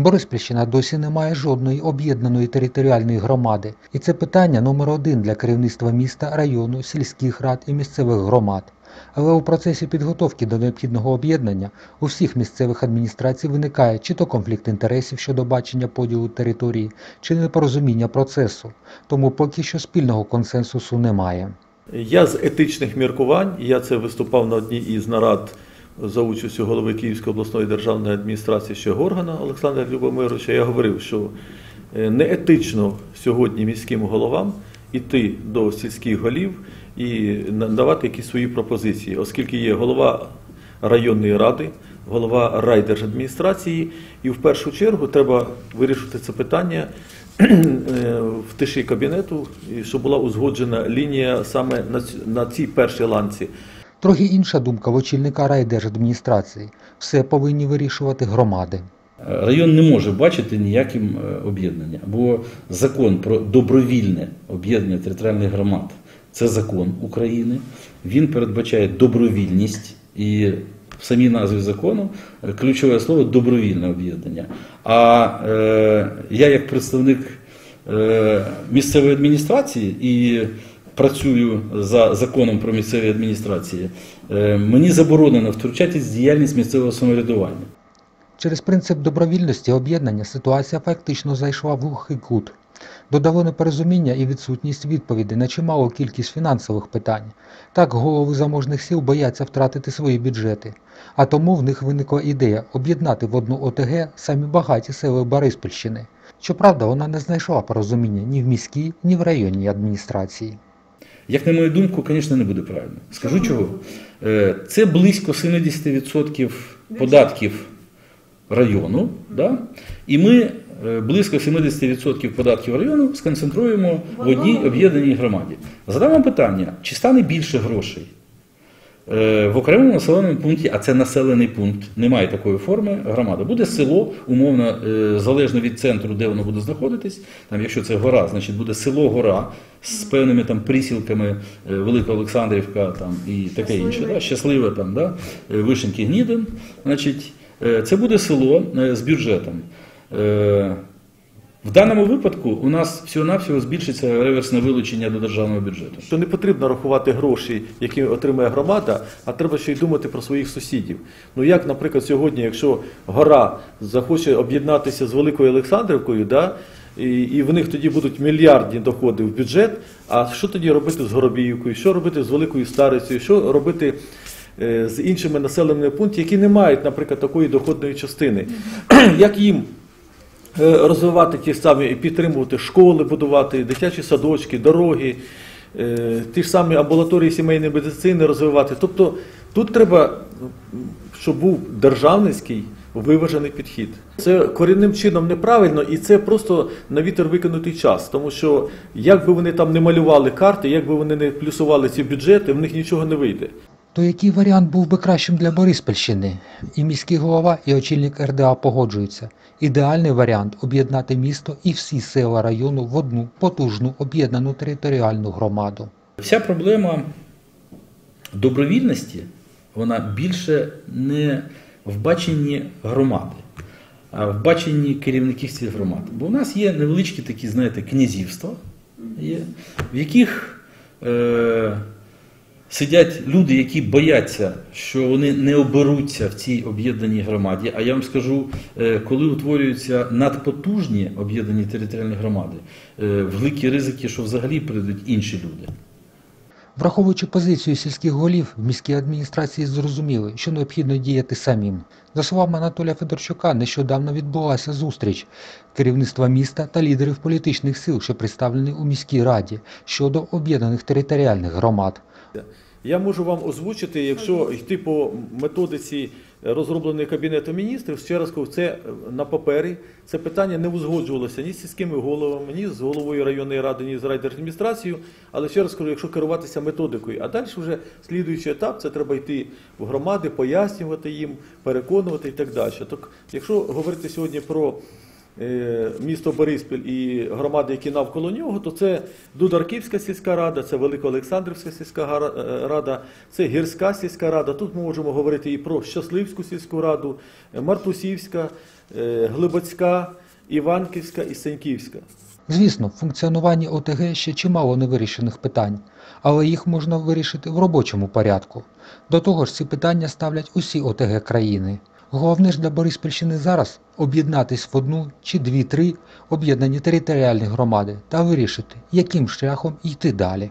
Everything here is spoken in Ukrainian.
Бориспільщина досі не має жодної об'єднаної територіальної громади, і це питання номер один для керівництва міста, району, сільських рад і місцевих громад. Але у процесі підготовки до необхідного об'єднання у всіх місцевих адміністрацій виникає чи то конфлікт інтересів щодо бачення поділу території, чи непорозуміння процесу, тому поки що спільного консенсусу немає. Я з етичних міркувань, я це виступав на одній із нарад за участю голови Київської обласної державної адміністрації ще Горгана Олександра Любомировича. Я говорив, що е, неетично сьогодні міським головам іти до сільських голів і надавати якісь свої пропозиції, оскільки є голова районної ради, голова райдержадміністрації, і в першу чергу треба вирішити це питання е, в тиші кабінету, щоб була узгоджена лінія саме на цій першій ланці. Трохи інша думка в очільника райдержадміністрації. Все повинні вирішувати громади. Район не може бачити ніяким е, об'єднання, бо закон про добровільне об'єднання територіальних громад це закон України. Він передбачає добровільність і в самій назві закону е, ключове слово добровільне об'єднання. А е, я, як представник е, місцевої адміністрації і працюю за законом про місцеві адміністрації, е, мені заборонено втручатись в діяльність місцевого самоврядування. Через принцип добровільності об'єднання ситуація фактично зайшла в глухий кут. Додало непорозуміння і відсутність відповідей на чималу кількість фінансових питань. Так голови заможних сіл бояться втратити свої бюджети. А тому в них виникла ідея об'єднати в одну ОТГ самі багаті сели Бориспільщини. Щоправда, вона не знайшла порозуміння ні в міській, ні в районній адміністрації. Як на мою думку, звісно, не буде правильно. Скажу чого. Е, Це близько 70% податків району, да? і ми е, близько 70% податків району сконцентруємо в одній об'єднаній громаді. Задам вам питання, чи стане більше грошей е, в окремому населеному пункті, а це населений пункт, немає такої форми громада. Буде село, умовно, залежно від центру, де воно буде знаходитись. Там, якщо це гора, значить буде село-гора з певними там присілками е, Велика Олександрівка там, і таке інше. Да? Щасливе там, да? е, Вишеньки Гнідин. Значить, е, це буде село з бюджетом. В даному випадку у нас всього-навсього збільшиться реверсне вилучення до державного бюджету. Що не потрібно рахувати гроші, які отримує громада, а треба ще й думати про своїх сусідів. Ну як, наприклад, сьогодні, якщо гора захоче об'єднатися з Великою Олександрівкою, да, і, в них тоді будуть мільярдні доходи в бюджет. А що тоді робити з Горобіївкою? Що робити з Великою Старицею? Що робити е, з іншими населеними пунктами, які не мають, наприклад, такої доходної частини? Як їм е, розвивати ті самі і підтримувати школи, будувати дитячі садочки, дороги, е, ті ж самі амбулаторії сімейної медицини розвивати. Тобто тут треба, щоб був державницький виважений підхід. Це корінним чином неправильно, і це просто на вітер викинутий час. Тому що як би вони там не малювали карти, як би вони не плюсували ці бюджети, в них нічого не вийде. То який варіант був би кращим для Бориспільщини? І міський голова, і очільник РДА погоджуються. Ідеальний варіант об'єднати місто і всі села району в одну потужну об'єднану територіальну громаду. Вся проблема добровільності, вона більше не в баченні громади, в баченні керівників цих громад. Бо у нас є невеличкі такі, знаєте, князівства, є, в яких е, сидять люди, які бояться, що вони не оберуться в цій об'єднаній громаді. А я вам скажу, е, коли утворюються надпотужні об'єднані територіальні громади, е, великі ризики, що взагалі прийдуть інші люди. Враховуючи позицію сільських голів, в міській адміністрації зрозуміли, що необхідно діяти самим. За словами Анатолія Федорчука, нещодавно відбулася зустріч керівництва міста та лідерів політичних сил, що представлені у міській раді, щодо об'єднаних територіальних громад. Я можу вам озвучити, якщо йти по методиці розробленої Кабінетом міністрів, ще раз кажу, це на папері. Це питання не узгоджувалося ні з сільськими головами, ні з головою районної ради, ні з райдержадміністрацією. Але ще раз кажу, якщо керуватися методикою, а далі вже слідуючий етап, це треба йти в громади, пояснювати їм, переконувати і так далі. Так, якщо говорити сьогодні про місто Бориспіль і громади, які навколо нього, то це Дударківська сільська рада, це Великоолександрівська сільська е, рада, це Гірська сільська рада. Тут ми можемо говорити і про Щасливську сільську раду, е, Мартусівська, е, Глибоцька, Іванківська і Сеньківська. Звісно, в функціонуванні ОТГ ще чимало невирішених питань, але їх можна вирішити в робочому порядку. До того ж, ці питання ставлять усі ОТГ країни. Головне ж для Бориспільщини зараз об'єднатись в одну чи дві-три об'єднані територіальні громади та вирішити, яким шляхом йти далі.